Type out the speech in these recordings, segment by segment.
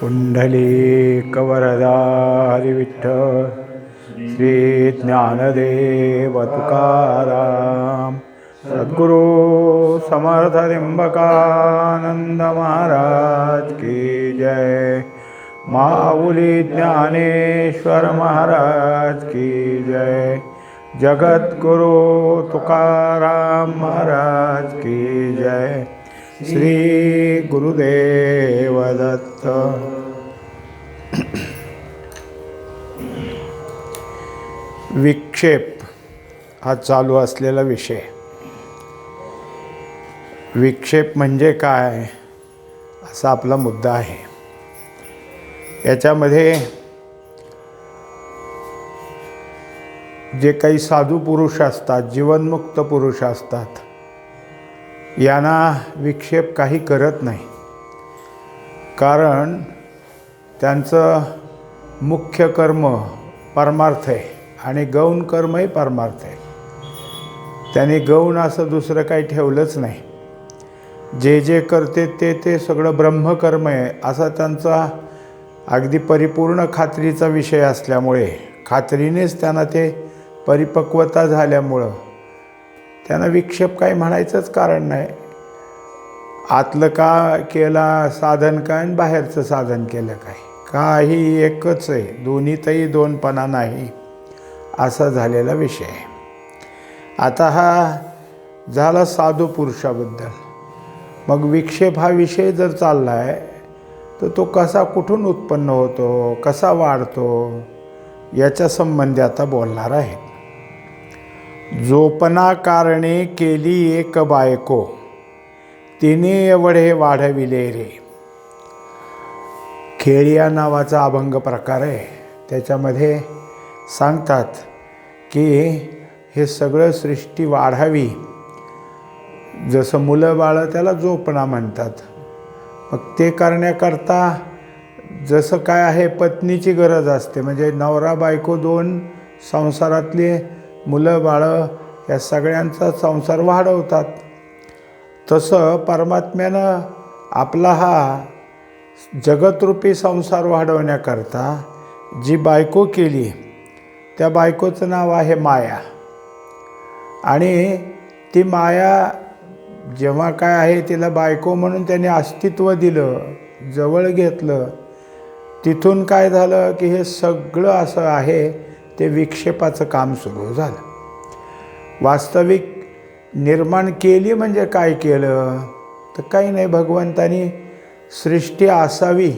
पुंडलीकवरदा हरिविठ्ठल श्री ज्ञानदेव तुकाराम सद्गुरु समर्थ महाराज की जय। माऊली ज्ञानेश्वर महाराज की जय। जगद्गुरु तुकाराम महाराज की जय। श्री गुरुदेव दत्त विक्षेप हा चालू असलेला विषय. विक्षेप म्हणजे काय असा आपला मुद्दा आहे. याच्यामध्ये जे काही साधू पुरुष असतात जीवनमुक्त पुरुष असतात यांना विक्षेप काही करत नाही. कारण त्यांचं मुख्य कर्म परमार्थ आहे आणि गौण कर्मही परमार्थ आहे. त्यांनी गौण असं दुसरं काही ठेवलंच नाही. जे जे करते ते ते सगळं ब्रह्मकर्म आहे असा त्यांचा अगदी परिपूर्ण खात्रीचा विषय असल्यामुळे खात्रीनेच त्यांना ते परिपक्वता झाल्यामुळं त्यांना विक्षेप काही म्हणायचंच कारण नाही. आतलं का केला साधन काय आणि बाहेरचं साधन केलं काय? काही एकच आहे. दोन्हीतही दोनपणा नाही. असा झालेला विषय आहे. आता हा झाला साधू पुरुषाबद्दल. मग विक्षेप हा विषय जर चालला आहे तर तो कसा कुठून उत्पन्न होतो कसा वाढतो याच्या संबंधी आता बोलणार आहे जोपनाकारणे केली एक बायको. तिने एवढे वाढविले रे. खेळिया नावाचा अभंग प्रकार आहे. त्याच्यामध्ये सांगतात की हे सगळं सृष्टी वाढावी. जसं मुलं बाळं त्याला जोपणा म्हणतात. मग ते करण्याकरता जसं काय आहे पत्नीची गरज असते. म्हणजे नवरा बायको दोन संसारातले मुलं बाळं या सगळ्यांचा संसार वाढवतात. तसं परमात्म्यानं आपला हा जगतरूपी संसार वाढवण्याकरता जी बायको केली त्या बायकोचं नाव आहे माया. आणि ती माया जेव्हा काय आहे तिला बायको म्हणून त्याने अस्तित्व दिलं जवळ घेतलं. तिथून काय झालं की हे सगळं असं आहे ते विक्षेपाचं काम सुरू झालं. वास्तविक निर्माण केली म्हणजे काय केलं? तर काही नाही भगवंतानी सृष्टी असावी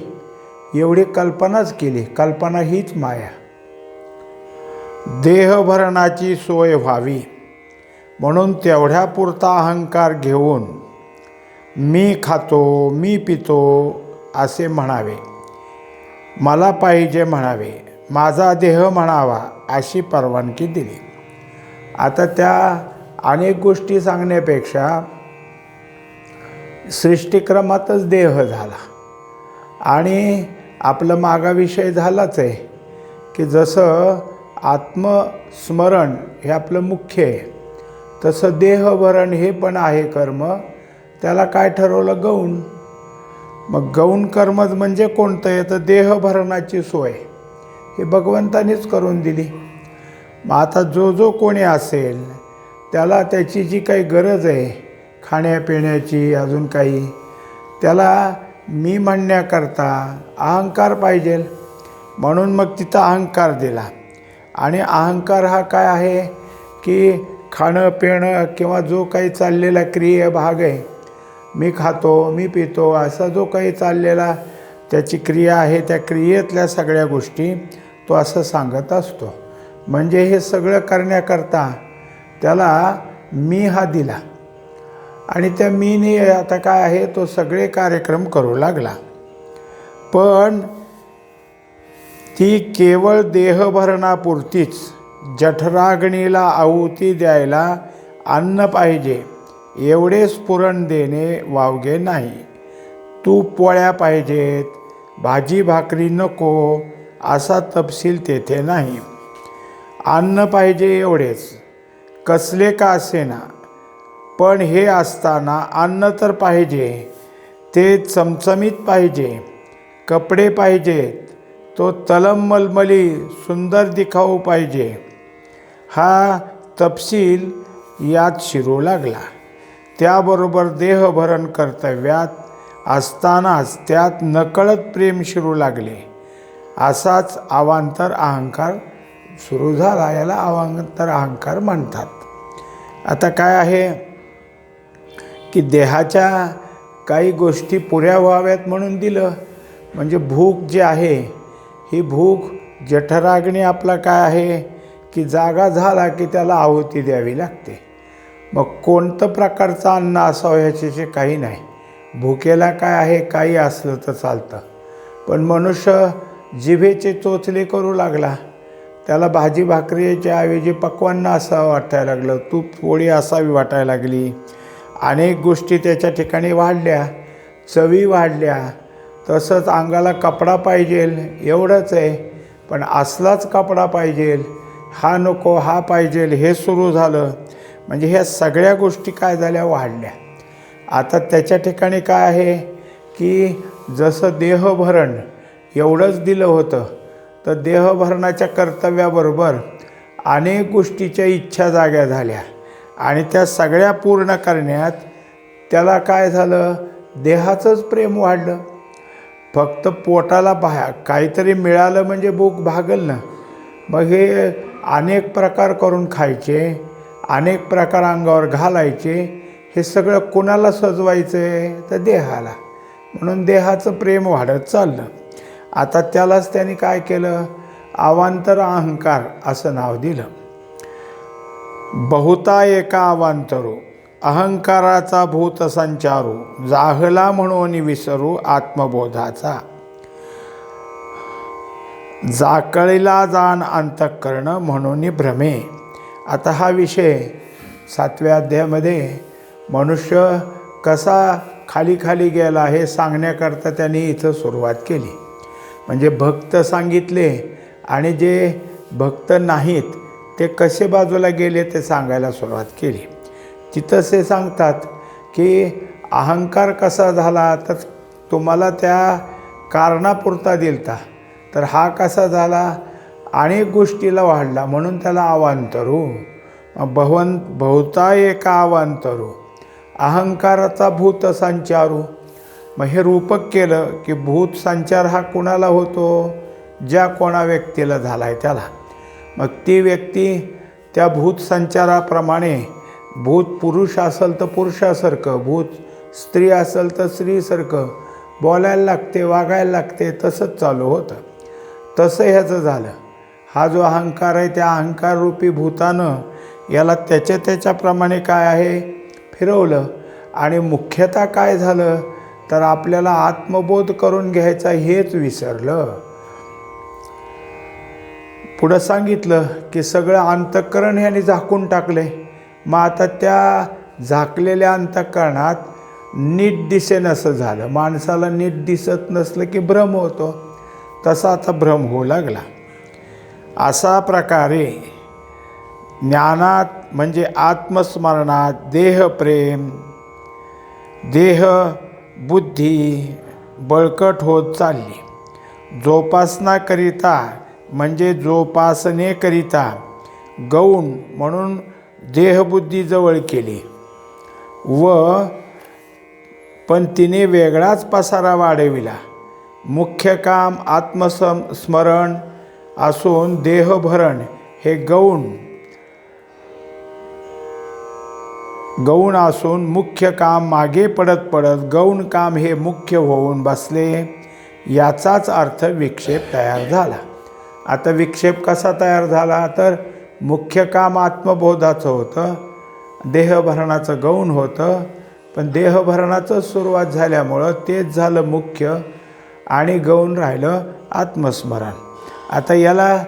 एवढी कल्पनाच केली. कल्पना हीच माया. देहभरणाची सोय व्हावी. म्हणून तेवढ्या पुरता अहंकार घेऊन मी खातो मी पितो असे म्हणावे. मला पाहिजे म्हणावे. माझा देह म्हणावा अशी परवानगी दिली. आता त्या अनेक गोष्टी सांगण्यापेक्षा सृष्टिक्रमातच देह झाला. आणि आपलं मागाविषय झालाच आहे की जसं आत्मस्मरण हे आपलं मुख्य आहे तसं देहभरण हे पण आहे कर्म. त्याला काय ठरवलं? गौण. मग गौण कर्मच म्हणजे कोणतं? आहे तर देहभरणाची सोय. हे भगवंतानीच करून दिली. मग आता जो जो कोणी असेल त्याला त्याची जी काही गरज आहे खाण्यापिण्याची अजून काही त्याला मी म्हणण्याकरता अहंकार पाहिजे. म्हणून मग तिथं अहंकार दिला. आणि अहंकार हा काय आहे? की खाणं पिणं किंवा जो काही चाललेला क्रिय भाग आहे मी खातो मी पितो असा जो काही चाललेला त्याची क्रिया आहे त्या क्रियेतल्या सगळ्या गोष्टी तो असं सांगत असतो. म्हणजे हे सगळं करण्याकरता त्याला मी हा दिला. आणि त्या मीने आता काय आहे तो सगळे कार्यक्रम करू लागला. पण ती केवळ देहभरणापुरतीच जठराग्नीला आहुती द्यायला अन्न पाहिजे एवढेच पुरण देणे वावगे नाही. तूप पोळ्या पाहिजेत भाजी भाकरी नको असा तपशील तेथे नाही. अन्न पाहिजे एवढेच कसले का असेना पण हे असताना अन्न तर पाहिजे ते चमचमीत पाहिजे कपडे पाहिजेत तो तलम मलमली सुंदर दिखाऊ पाहिजे. हा तपशील यात शिरू लागला. त्याबरोबर देहभरण कर्तव्यात असतानाच त्यात नकळत प्रेम शिरू लागले. असाच अवांतर अहंकार सुरू झाला याला अवांतर अहंकार म्हणतात. आता काय आहे? की देहाच्या काही गोष्टी पुऱ्या व्हाव्यात म्हणून दिलं. म्हणजे भूक जी आहे ही भूक जठराग्नी आपला काय आहे? की जागा झाला की त्याला आहुती द्यावी लागते. मग कोणतं प्रकारचं अन्न असावं ह्याच्याशी काही नाही. भुकेला काय आहे काही असलं तर चालतं. पण मनुष्य जिभेचे चोचले करू लागला. त्याला भाजी भाकरीच्या ऐवजी पक्वान्न असावं वाटायला लागलं. तूप पोळी असावी वाटायला लागली. अनेक गोष्टी त्याच्या ठिकाणी वाढल्या. चवी वाढल्या. तसंच अंगाला कपडा पाहिजेल एवढंच आहे. पण असलाच कपडा पाहिजेल हा नको हा पाहिजेल हे सुरू झालं. म्हणजे ह्या सगळ्या गोष्टी काय झाल्या? वाढल्या. आता त्याच्या ठिकाणी काय आहे? की जसं देहभरण एवढंच दिलं होतं तर देहभरणाच्या कर्तव्याबरोबर अनेक गोष्टीच्या इच्छा जाग्या झाल्या. आणि त्या सगळ्या पूर्ण करण्यात त्याला काय झालं? देहाचंच प्रेम वाढलं. फक्त पोटाला भा काहीतरी मिळालं म्हणजे भूक भागल ना. मग हे अनेक प्रकार करून खायचे अनेक प्रकार अंगावर घालायचे हे सगळं कुणाला सजवायचं आहे तर देहाला. म्हणून देहाचं प्रेम वाढत चाललं. आता त्यालाच त्यांनी काय केलं? अवांतर अहंकार असं नाव दिलं. बहुता एका अवांतरू अहंकाराचा भूत संचारू जाहला म्हणून विसरू आत्मबोधाचा. जाकळीला जाण अंतःकरण म्हणून भ्रमे. आता हा विषय सातव्या अध्यायामध्ये मनुष्य कसा खाली खाली गेला हे सांगण्याकरता त्यांनी इथं सुरुवात केली. म्हणजे भक्त सांगितले आणि जे भक्त नाहीत ते कसे बाजूला गेले ते सांगायला सुरुवात केली. तिथंच ते सांगतात की अहंकार कसा झाला तर तुम्हाला त्या कारणापुरता दिलता तर हा कसा झाला? अनेक गोष्टीला वाढला म्हणून त्याला आवांतरू भवन बहुता एका आवांतरू अहंकाराचा भूत संचारू. मग हे रूपक केलं की भूत संचार हा कुणाला होतो? ज्या कोणा व्यक्तीला झाला आहे त्याला. मग ती व्यक्ती त्या भूत संचाराप्रमाणे भूत पुरुष असेल तर पुरुषासारखं भूत स्त्री असेल तर स्त्रीसारखं बोलायला लागते वागायला लागते तसंच चालू होतं. तसं ह्याचं झालं. हा जो अहंकार आहे त्या अहंकाररूपी भूतानं याला त्याच्या त्याच्याप्रमाणे काय आहे? फिरवलं. आणि मुख्यतः काय झालं? तर आपल्याला आत्मबोध करून घ्यायचा हेच विसरलं. पुढं सांगितलं की सगळं अंतःकरण ह्याने झाकून टाकले. मग आता त्या झाकलेल्या अंतःकरणात नीट दिसेनसं झालं. माणसाला नीट दिसत नसलं की भ्रम होतो. तसा आता भ्रम होऊ लागला. असा प्रकारे ज्ञानात म्हणजे आत्मस्मरणात देहप्रेम देह बुद्धी बळकट होत चालली. जोपासनाकरिता म्हणजे जोपासनेकरिता गौण म्हणून देहबुद्धी जवळ केली. व पण तिने वेगळाच पसारा वाढविला. मुख्य काम आत्मसम स्मरण असून देहभरण हे गौण गौण असून मुख्य काम मागे पडत पडत गौण काम हे मुख्य होऊन बसले. याचाच अर्थ विक्षेप तयार झाला. आता विक्षेप कसा तयार झाला? तर मुख्य काम आत्मबोधाचं होतं. देहभरणाचं गौण होतं. पण देहभरणाचं सुरुवात झाल्यामुळं तेच झालं मुख्य आणि गौण राहिलं आत्मस्मरण. आता याला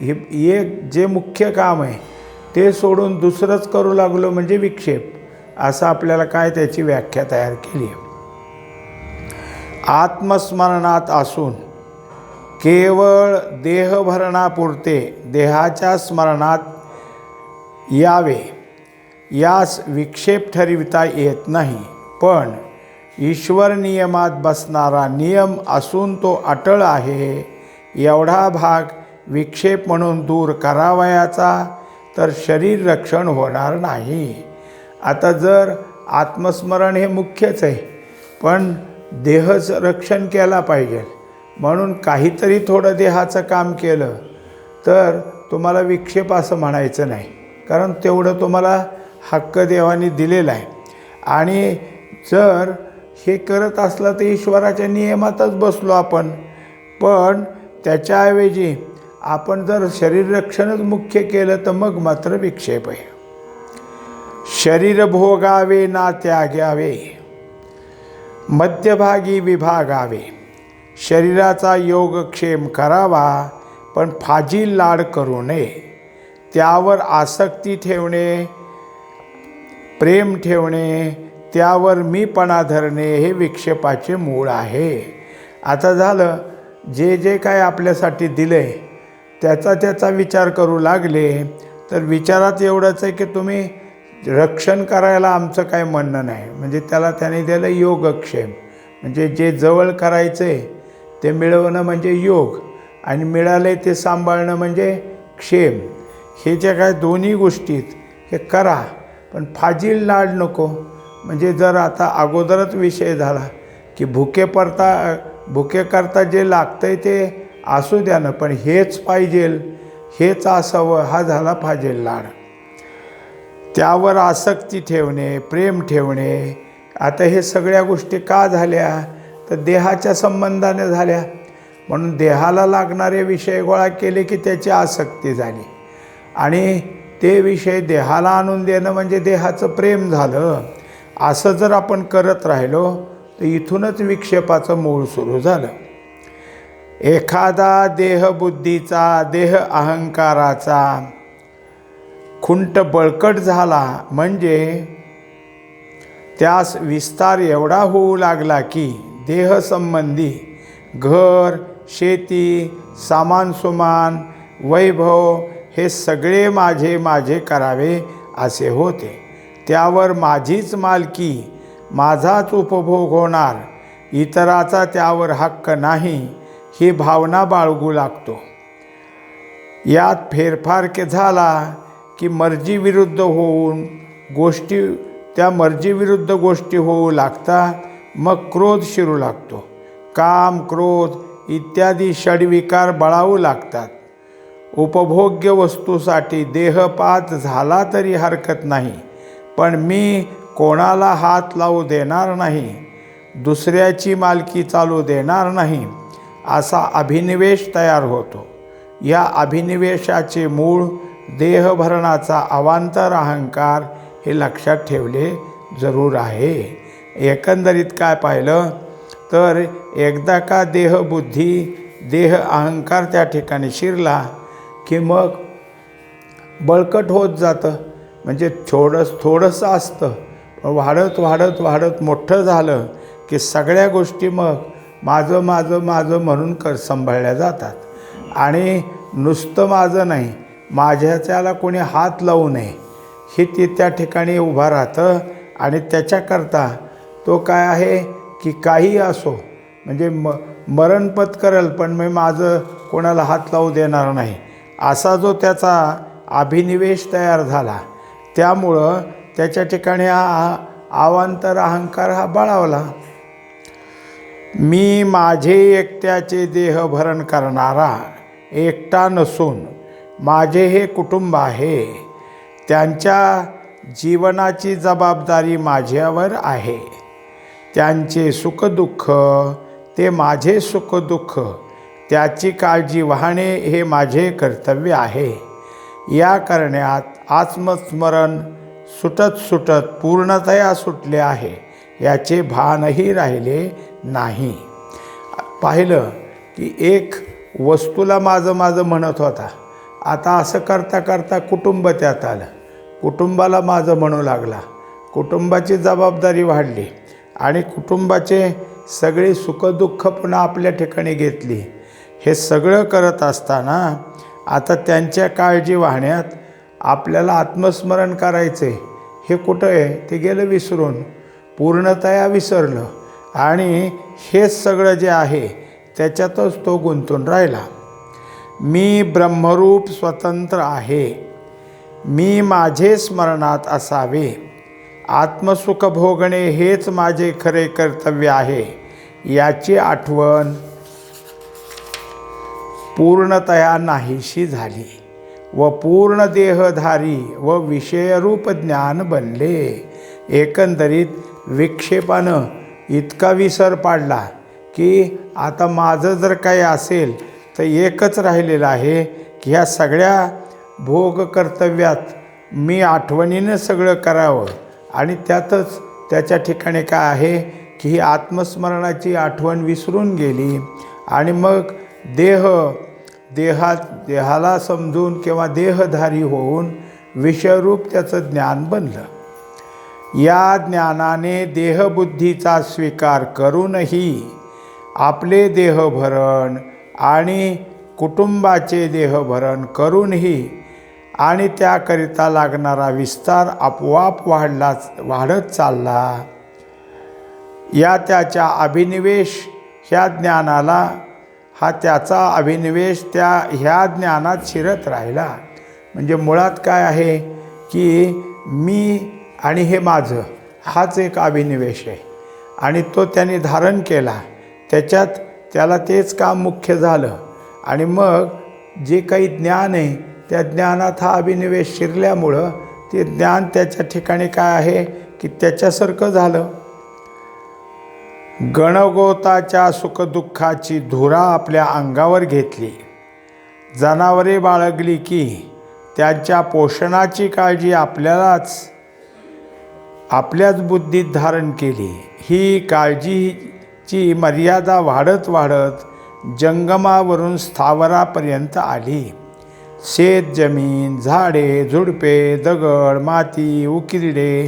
हे एक जे मुख्य काम आहे ते सोडून दुसरंच करू लागलो म्हणजे विक्षेप. असं आपल्याला काय त्याची व्याख्या तयार केली आत्मस्मरणात असून केवळ देहभरणापुरते देहाच्या स्मरणात यावे यास विक्षेप ठरविता येत नाही. पण ईश्वर नियमात बसणारा नियम असून तो अटळ आहे एवढा भाग विक्षेप म्हणून दूर करावयाचा तर शरीर रक्षण होणार नाही. आता जर आत्मस्मरण हे मुख्यच आहे पण देहच रक्षण केला पाहिजे. म्हणून काहीतरी थोडं देहाचं काम केलं तर तुम्हाला विक्षेप असं म्हणायचं नाही. कारण तेवढं तुम्हाला हक्क देवाने दिलेला आहे. आणि जर हे करत असलं तर ईश्वराच्या नियमातच बसलो आपण पण त्याच्याऐवजी आपण जर शरीररक्षणच मुख्य केलं तर मग मात्र विक्षेप आहे. शरीर भोगावे ना त्यागावे मध्यभागी विभागावे. शरीराचा योगक्षेम करावा पण फाजील लाड करू नये. त्यावर आसक्ती ठेवणे प्रेम ठेवणे त्यावर मीपणा धरणे हे विक्षेपाचे मूळ आहे. आता झालं जे जे काय आपल्यासाठी दिलं आहे त्याचा त्याचा विचार करू लागले तर विचारात एवढंच आहे की तुम्ही रक्षण करायला आमचं काय म्हणणं नाही. म्हणजे त्याला त्याने दिलं योगक्षेम. म्हणजे जे जवळ करायचं आहे ते मिळवणं म्हणजे योग आणि मिळाले ते सांभाळणं म्हणजे क्षेम. हे ज्या काय दोन्ही गोष्टीत हे करा पण फाजील लाड नको. म्हणजे जर आता अगोदरच विषय झाला की भुके परता भुके करता जे आहे ते असू द्या ना पण हेच पाहिजेल हेच असावं हा झाला पाहिजेल लाड. त्यावर आसक्ती ठेवणे प्रेम ठेवणे आता हे सगळ्या गोष्टी का झाल्या? तर देहाच्या संबंधाने झाल्या. म्हणून देहाला लागणारे विषय गोळा केले की त्याची आसक्ती झाली. आणि ते विषय देहाला आणून देणं म्हणजे देहाचं प्रेम झालं. असं जर आपण करत राहिलो तर इथूनच विक्षेपाचं मूळ सुरू झालं. एखादा देहबुद्धीचा देह अहंकाराचा खुंट बळकट झाला म्हणजे त्यास विस्तार एवढा होऊ लागला की देहसंबंधी घर शेती सामान सुमान वैभव हे सगळे माझे माझे करावे असे होते. त्यावर माझीच मालकी माझाच उपभोग होणार इतराचा त्यावर हक्क नाही ही भावना बाळगू लागतो. यात फेरफार के झाला की मर्जीविरुद्ध होऊन गोष्टी त्या मर्जीविरुद्ध गोष्टी होऊ लागता मग क्रोध शिरू लागतो. काम क्रोध इत्यादी षडविकार बळावू लागतात. उपभोग्य वस्तूसाठी देहपात झाला तरी हरकत नाही पण मी कोणाला हात लावू देणार नाही दुसऱ्याची मालकी चालू देणार नाही असा अभिनिवेश तयार होतो. या अभिनिवेशाचे मूळ देहभरणाचा अवांतर अहंकार हे लक्षात ठेवले जरूर आहे. एकंदरीत काय पाहिलं तर एकदा का देहबुद्धी देह अहंकार त्या ठिकाणी शिरला की मग बळकट होत जातं. म्हणजे थोडंस थोडंसं असतं. पण वाढत वाढत वाढत मोठं झालं की सगळ्या गोष्टी मग माझं माझं माझं म्हणून कर सांभाळल्या जातात. आणि नुसतं माझं नाही माझ्याच्याला कोणी हात लावू नये. हे ते त्या ठिकाणी उभा राहतं आणि त्याच्याकरता तो काय आहे की काही असो म्हणजे म मरण पत्करेल पण मी माझं कोणाला हात लावू देणार नाही. असा जो त्याचा अभिनिवेश तयार झाला त्यामुळं त्याच्या ठिकाणी हा आवांतर अहंकार हा बळावला. मी माझे एकट्याचे देह भरण करणारा एकटा नसून माझे हे कुटुंब आहे. त्यांच्या जीवनाची जबाबदारी माझ्यावर आहे. त्यांचे सुखदुःख ते माझे सुखदुःख त्याची काळजी वाहणे हे माझे कर्तव्य आहे. या करण्यात आत्मस्मरण सुटत सुटत पूर्णतया सुटले आहे. याचे भानही राहिले नाही. पाहिलं की एक वस्तूला माझं माझं म्हणत होता. आता असं करता करता कुटुंब त्यात आलं. कुटुंबाला माझं म्हणू लागला. कुटुंबाची जबाबदारी वाढली आणि कुटुंबाचे सगळी सुखदुःख पुन्हा आपल्या ठिकाणी घेतली. हे सगळं करत असताना आता त्यांच्या काळजी वाहण्यात आपल्याला आत्मस्मरण करायचे हे कुठं आहे? ते गेलं विसरून. पूर्णतया विसरलं. आणि हेच सगळं जे आहे त्याच्यातच तो गुंतून राहिला. मी ब्रह्मरूप स्वतंत्र आहे. मी माझे स्मरणात असावे. आत्मसुख भोगणे हेच माझे खरे कर्तव्य आहे. याची आठवण पूर्णतया नाहीशी झाली व पूर्ण देहधारी व विषयरूप ज्ञान बनले. एकंदरीत विक्षेपानं इतका विसर पाडला की आता माझं जर काही असेल तर एकच राहिलेलं आहे की ह्या सगळ्या भोग कर्तव्यात मी आठवणीनं सगळं करावं. आणि त्यातच त्याच्या ठिकाणी काय आहे की ही आत्मस्मरणाची आठवण विसरून गेली. आणि मग देह देहात देहाला समजून किंवा देहधारी होऊन विषयरूप त्याचं ज्ञान बनलं. या ज्ञानाने देहबुद्धीचा स्वीकार करूनही आपले देहभरण आणि कुटुंबाचे देहभरण करूनही आणि त्याकरिता लागणारा विस्तार आपोआप वाढला वाढत चालला. या त्याच्या अभिनिवेश ह्या ज्ञानाला हा त्याचा अभिनिवेश त्या ह्या ज्ञानात शिरत राहिला. म्हणजे मुळात काय आहे की मी आणि हे माझं हाच एक अभिनिवेश आहे. आणि तो त्याने धारण केला. त्याच्यात त्याला तेच काम मुख्य झालं. आणि मग जे काही ज्ञान आहे त्या ज्ञानात हा अभिनिवेश शिरल्यामुळं ते ज्ञान त्याच्या ठिकाणी काय आहे की त्याच्यासारखं झालं. गणगोताच्या सुखदुःखाची धुरा आपल्या अंगावर घेतली. जनावरे बाळगली की त्यांच्या पोषणाची काळजी आपल्यालाच आपल्याच बुद्धीत धारण केली. ही काळजीची मर्यादा वाढत वाढत जंगमावरून स्थावरापर्यंत आली. शेत जमीन झाडे झुडपे दगड माती उकिरडे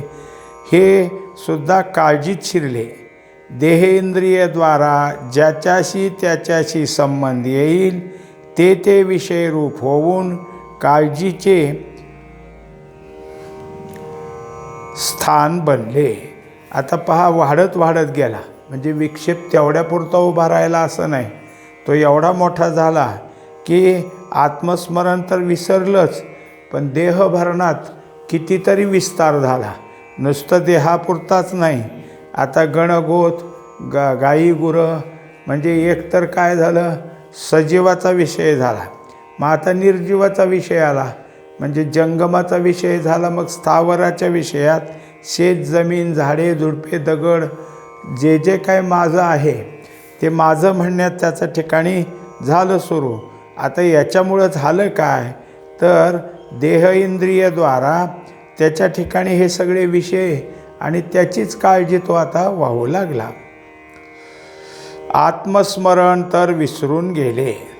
हे सुद्धा काळजीत शिरले. देहेंद्रियद्वारा ज्याच्याशी त्याच्याशी संबंध येईल ते ते विषय रूप होऊन काळजीचे स्थान बनले. आता पहा वाढत वाढत गेला. म्हणजे विक्षेप तेवढ्यापुरता उभा राहिला असं नाही. तो एवढा मोठा झाला की आत्मस्मरण तर विसरलंच पण देहभरणात कितीतरी विस्तार झाला. नुसतं देहापुरताच नाही. आता गणगोत गा गाई गुरं म्हणजे एकतर काय झालं? सजीवाचा विषय झाला. मग आता निर्जीवाचा विषय आला. म्हणजे जंगमाचा विषय झाला मग स्थावराच्या विषयात शेत जमीन झाडे झुडपे दगड जे जे काय माझं आहे ते माझं म्हणण्यात त्याचं ठिकाणी झालं सुरू. आता याच्यामुळं झालं काय? तर देह इंद्रियद्वारा त्याच्या ठिकाणी हे सगळे विषय आणि त्याचीच काळजी तो आता वाहू लागला. आत्मस्मरण तर विसरून गेले.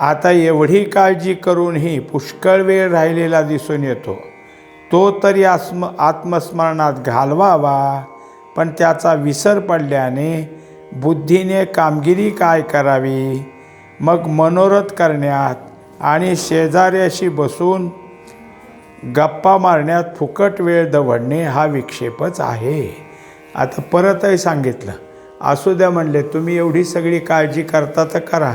आता एवढी काळजी करूनही पुष्कळ वेळ राहिलेला दिसून येतो. तो तरी आत्म आत्मस्मरणात घालवावा पण त्याचा विसर पडल्याने बुद्धीने कामगिरी काय करावी? मग मनोरथ करण्यात आणि शेजाऱ्याशी बसून गप्पा मारण्यात फुकट वेळ दवडणे हा विक्षेपच आहे. आता परतही सांगितलं. असू द्या म्हणले तुम्ही एवढी सगळी काळजी करता तर करा.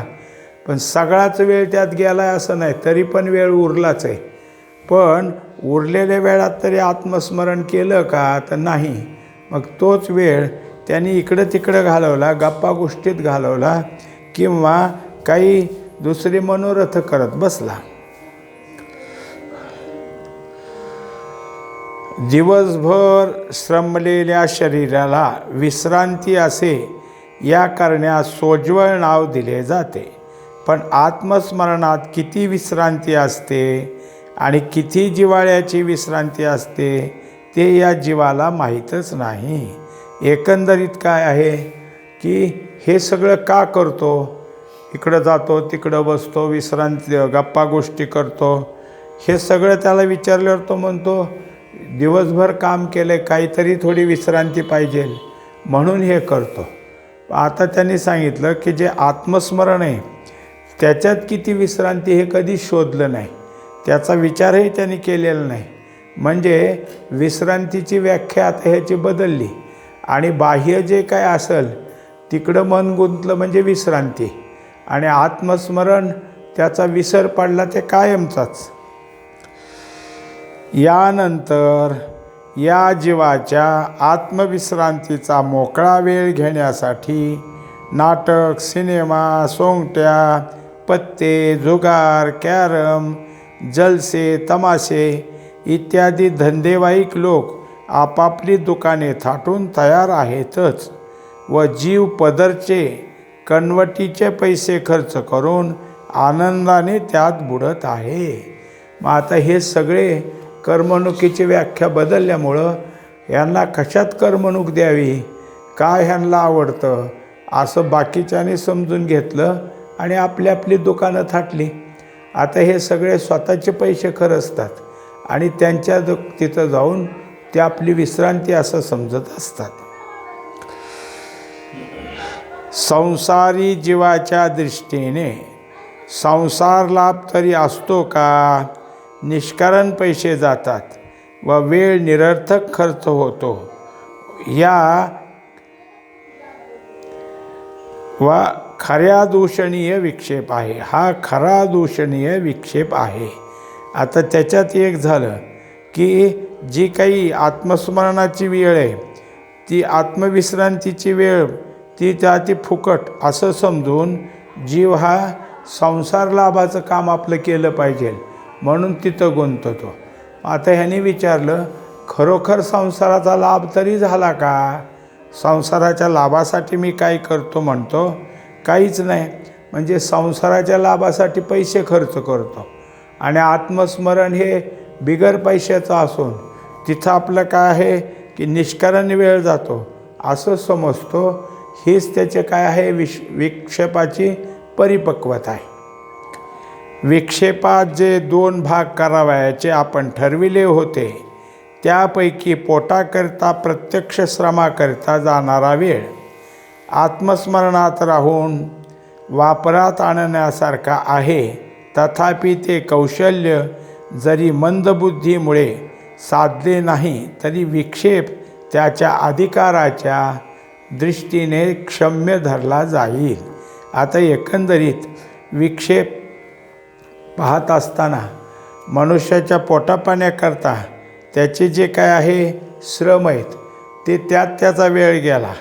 पण सगळाच वेळ त्यात गेला आहे असं नाही तरी पण वेळ उरलाच आहे. पण उरलेल्या वेळात तरी आत्मस्मरण केलं का तर नाही. मग तोच वेळ त्यांनी इकडं तिकडं घालवला गप्पा गोष्टीत घालवला किंवा काही दुसरे मनोरथ करत बसला. दिवसभर श्रमलेल्या शरीराला विश्रांती असे या करण्यास सोज्वळ नाव दिले जाते. पण आत्मस्मरणात किती विश्रांती असते आणि किती जिवाळ्याची विश्रांती असते ते या जीवाला माहीतच नाही. एकंदरीत काय आहे? की हे सगळं का करतो? इकडं जातो तिकडं बसतो विश्रांती गप्पा गोष्टी करतो. हे सगळं त्याला विचारल्यावर तो म्हणतो दिवसभर काम केलं आहे काहीतरी थोडी विश्रांती पाहिजे. म्हणून हे करतो. आता त्यांनी सांगितलं की जे आत्मस्मरण आहे त्याच्यात किती विश्रांती हे कधी शोधलं नाही. त्याचा विचारही त्यांनी केलेला नाही. म्हणजे विश्रांतीची व्याख्या आता ह्याची बदलली. आणि बाह्य जे काय असेल तिकडं मन गुंतलं म्हणजे विश्रांती. आणि आत्मस्मरण त्याचा विसर पडला ते कायमचाच. यानंतर या जीवाच्या आत्मविश्रांतीचा मोकळा वेळ घेण्यासाठी नाटक सिनेमा सोंगट्या पत्ते जुगार कॅरम जलसे तमाशे इत्यादी धंदेवाईक लोक आपापली दुकाने थाटून तयार आहेतच व जीव पदरचे कणवटीचे पैसे खर्च करून आनंदाने त्यात बुडत आहे. मग आता हे सगळे करमणुकीची व्याख्या बदलल्यामुळं यांना कशात करमणूक द्यावी? काय ह्यांना आवडतं? असं बाकीच्याने समजून घेतलं आणि आपली आपली दुकानं थाटली. आता हे सगळे स्वतःचे पैसे खरं असतात आणि त्यांच्या दु तिथं जाऊन ते आपली विश्रांती असं समजत असतात. संसारी जीवाच्या दृष्टीने संसार लाभ तरी असतो का? निष्कारण पैसे जातात व वेळ निरर्थक खर्च होतो. या वा खऱ्या दूषणीय विक्षेप आहे. हा खरा दूषणीय विक्षेप आहे. आता त्याच्यात एक झालं की जी काही आत्मस्मरणाची वेळ आहे ती आत्मविश्रांतीची वेळ ती त्या ती फुकट असं समजून जीव हा संसार लाभाचं काम आपलं केलं पाहिजे. म्हणून तिथं गुंततो. आता ह्याने विचारलं खरोखर संसाराचा लाभ तरी झाला का? संसाराच्या लाभासाठी मी काय करतो? म्हणतो काहीच नाही. म्हणजे संसाराच्या लाभासाठी पैसे खर्च करतो. आणि आत्मस्मरण हे बिगर पैशाचं असून तिथं आपलं काय आहे की निष्कारण वेळ जातो. असं समजतो. हीच त्याचे काय आहे? विश विक्षेपाची परिपक्वता आहे. विक्षेपात जे दोन भाग करावयाचे आपण ठरविले होते त्यापैकी पोटाकरता प्रत्यक्ष श्रमाकरता जाणारा वेळ. आत्मस्मरणात राहून वापरात आणण्यासारखा आहे. तथापि ते कौशल्य जरी मंदबुद्धीमुळे साधले नाही तरी विक्षेप त्याच्या अधिकाराच्या दृष्टीने क्षम्य धरला जाईल. आता एकंदरीत विक्षेप पाहत असताना मनुष्याच्या पोटापाण्याकरता त्याचे जे काय आहे श्रम आहेत ते त्यात त्याचा वेळ गेला.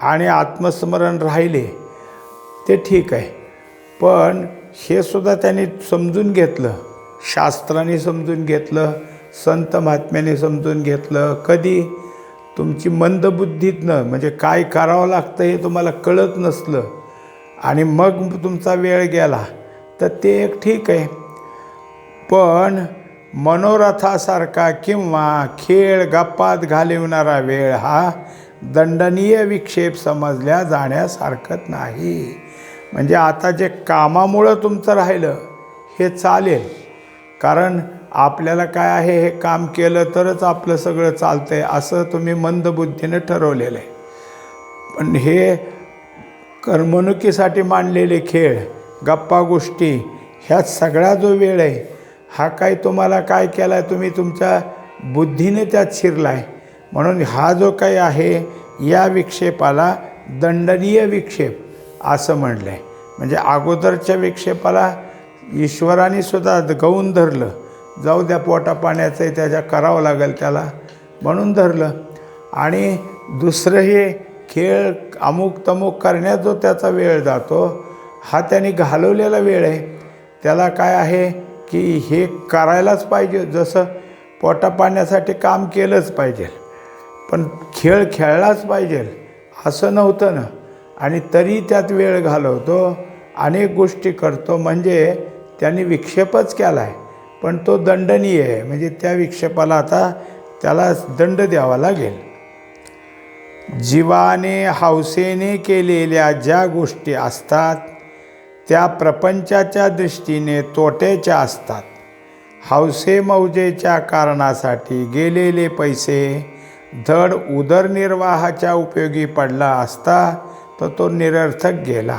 आणि आत्मस्मरण राहिले ते ठीक आहे. पण हे सुद्धा त्यांनी समजून घेतलं. शास्त्राने समजून घेतलं संत महात्म्याने समजून घेतलं. कधी? तुमची मंदबुद्धीतनं म्हणजे काय करावं लागतं हे तुम्हाला कळत नसलं. आणि मग तुमचा वेळ गेला तर ते एक ठीक आहे. पण मनोरथासारखा किंवा खेळ गप्पात घालविणारा वेळ हा दंडनीय विक्षेप समजल्या जाण्यासारखं नाही. म्हणजे आता जे कामामुळं तुमचं राहिलं हे चालेल. कारण आपल्याला काय आहे हे काम केलं तरच आपलं सगळं चालतं आहे असं तुम्ही मंदबुद्धीने ठरवलेलं आहे. पण हे करमणुकीसाठी मांडलेले खेळ गप्पा गोष्टी ह्या सगळा जो वेळ आहे हा काय तुम्हाला काय केला आहे तुम्ही तुमच्या बुद्धीने त्यात शिरला आहे म्हणून हा जो काही आहे या विक्षेपाला दंडनीय विक्षेप असं म्हणलं आहे म्हणजे अगोदरच्या विक्षेपाला ईश्वराने सुद्धा गवून धरलं. जाऊ द्या पोटा पाण्याचं त्याच्या करावं लागेल त्याला. म्हणून धरलं. आणि दुसरं हे खेळ अमुक तमुक करण्यात जो त्याचा वेळ जातो हा त्याने घालवलेला वेळ आहे. त्याला काय आहे की हे करायलाच पाहिजे. जसं पोटा पाण्यासाठी काम केलंच पाहिजे. पण खेळ खेळलाच पाहिजे असं नव्हतं ना. आणि तरी त्यात वेळ घालवतो. अनेक गोष्टी करतो म्हणजे त्यांनी विक्षेपच केला आहे पण तो दंडनीय आहे. म्हणजे त्या विक्षेपाला आता त्याला दंड द्यावा लागेल. जीवाने हौसेने केलेल्या ज्या गोष्टी असतात त्या प्रपंचाच्या दृष्टीने तोट्याच्या असतात. हौसे मौजेच्या कारणासाठी गेलेले पैसे धड उदरनिर्वाहाच्या उपयोगी पडला असता तर तो निरर्थक गेला.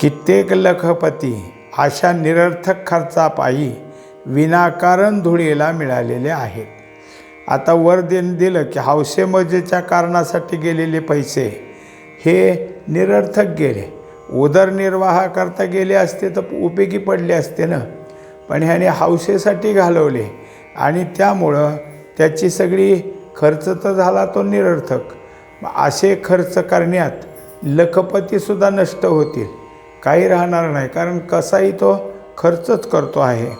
कित्येक लखपती अशा निरर्थक खर्चापायी विनाकारण धुळीला मिळालेले आहेत. आता वर देन दिलं की हौसेमजेच्या कारणासाठी गेलेले पैसे हे निरर्थक गेले. उदरनिर्वाह करता गेले असते तर उपयोगी पडले असते ना? पण ह्याने हौसेसाठी घालवले आणि त्यामुळं त्याची सगळी खर्च तर झाला तो निरर्थक. असे खर्च करण्यात लखपतीसुद्धा नष्ट होतील. काही राहणार नाही कारण कसाही तो खर्चच करतो आहे.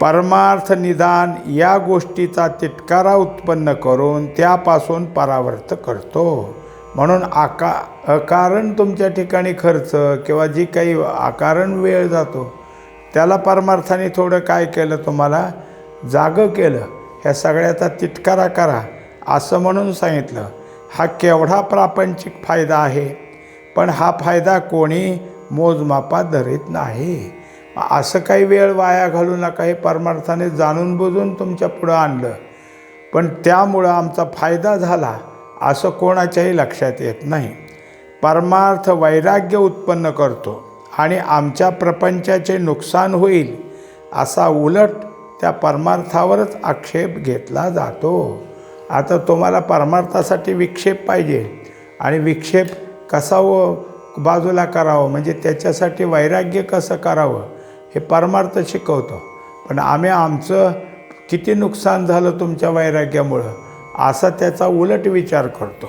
परमार्थ निदान या गोष्टीचा तिटकारा उत्पन्न करून त्यापासून परावर्त करतो. म्हणून आका अकारण तुमच्या ठिकाणी खर्च किंवा जी काही अकारण वेळ जातो त्याला परमार्थाने थोडं काय केलं तुम्हाला? जागं केलं. ह्या सगळ्याचा तिटकारा करा. असं म्हणून सांगितलं. हा केवढा प्रापंचिक फायदा आहे? पण हा फायदा कोणी मोजमापात धरीत नाही. असं काही वेळ वाया घालू नका हे परमार्थाने जाणून बुजून तुमच्या पुढं आणलं. पण त्यामुळं आमचा फायदा झाला असं कोणाच्याही लक्षात येत नाही. परमार्थ वैराग्य उत्पन्न करतो आणि आमच्या प्रपंचाचे नुकसान होईल असा उलट त्या परमार्थावरच आक्षेप घेतला जातो. आता तुम्हाला परमार्थासाठी विक्षेप पाहिजे. आणि विक्षेप कसा व बाजूला करावं? म्हणजे त्याच्यासाठी वैराग्य कसं करावं? हे परमार्थ शिकवतो. पण आम्ही आमचं किती नुकसान झालं तुमच्या वैराग्यामुळं? असा त्याचा उलट विचार करतो.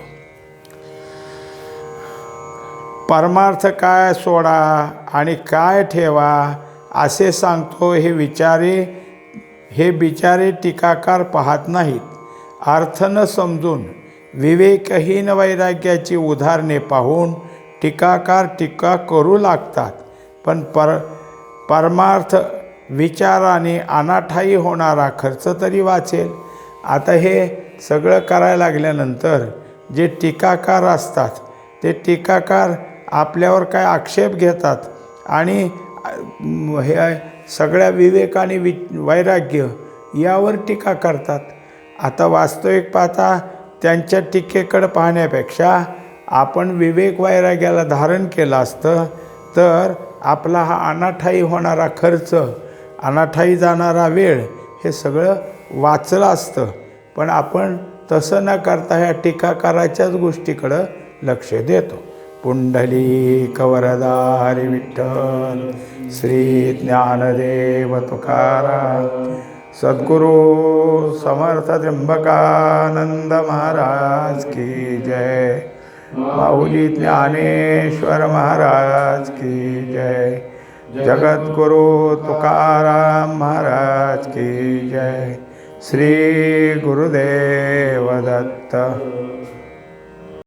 परमार्थ काय सोडा आणि काय ठेवा असे सांगतो हे विचारे हे बिचारे टीकाकार पाहत नाहीत. अर्थ न समजून विवेकहीन वैराग्याची उदाहरणे पाहून टीकाकार टीका करू लागतात. पण पर परमार्थ विचाराने अनाठाई होणारा खर्च तरी वाचेल. आता हे सगळं करायला लागल्यानंतर जे टीकाकार असतात ते टीकाकार आपल्यावर काय आक्षेप घेतात? आणि हे सगळ्या विवेक आणि वि वैराग्य यावर टीका करतात. आता वास्तविक पाहता त्यांच्या टीकेकडं पाहण्यापेक्षा आपण विवेक वैराग्याला धारण केलं असतं तर आपला हा अनाठाई होणारा खर्च अनाठाई जाणारा वेळ हे सगळं वाचलं असतं. पण आपण तसं न करता ह्या टीकाकाराच्याच गोष्टीकडं लक्ष देतो. पुंडली कवरदारी विठ्ठल श्री ज्ञानदेव तुकाराम सद्गुरु समर्थ त्र्यंबकानंद महाराज की जय। माऊली ज्ञानेश्वर महाराज की जय। जगद्गुरु तुकाराम महाराज की जय। श्री गुरुदेव दत्त।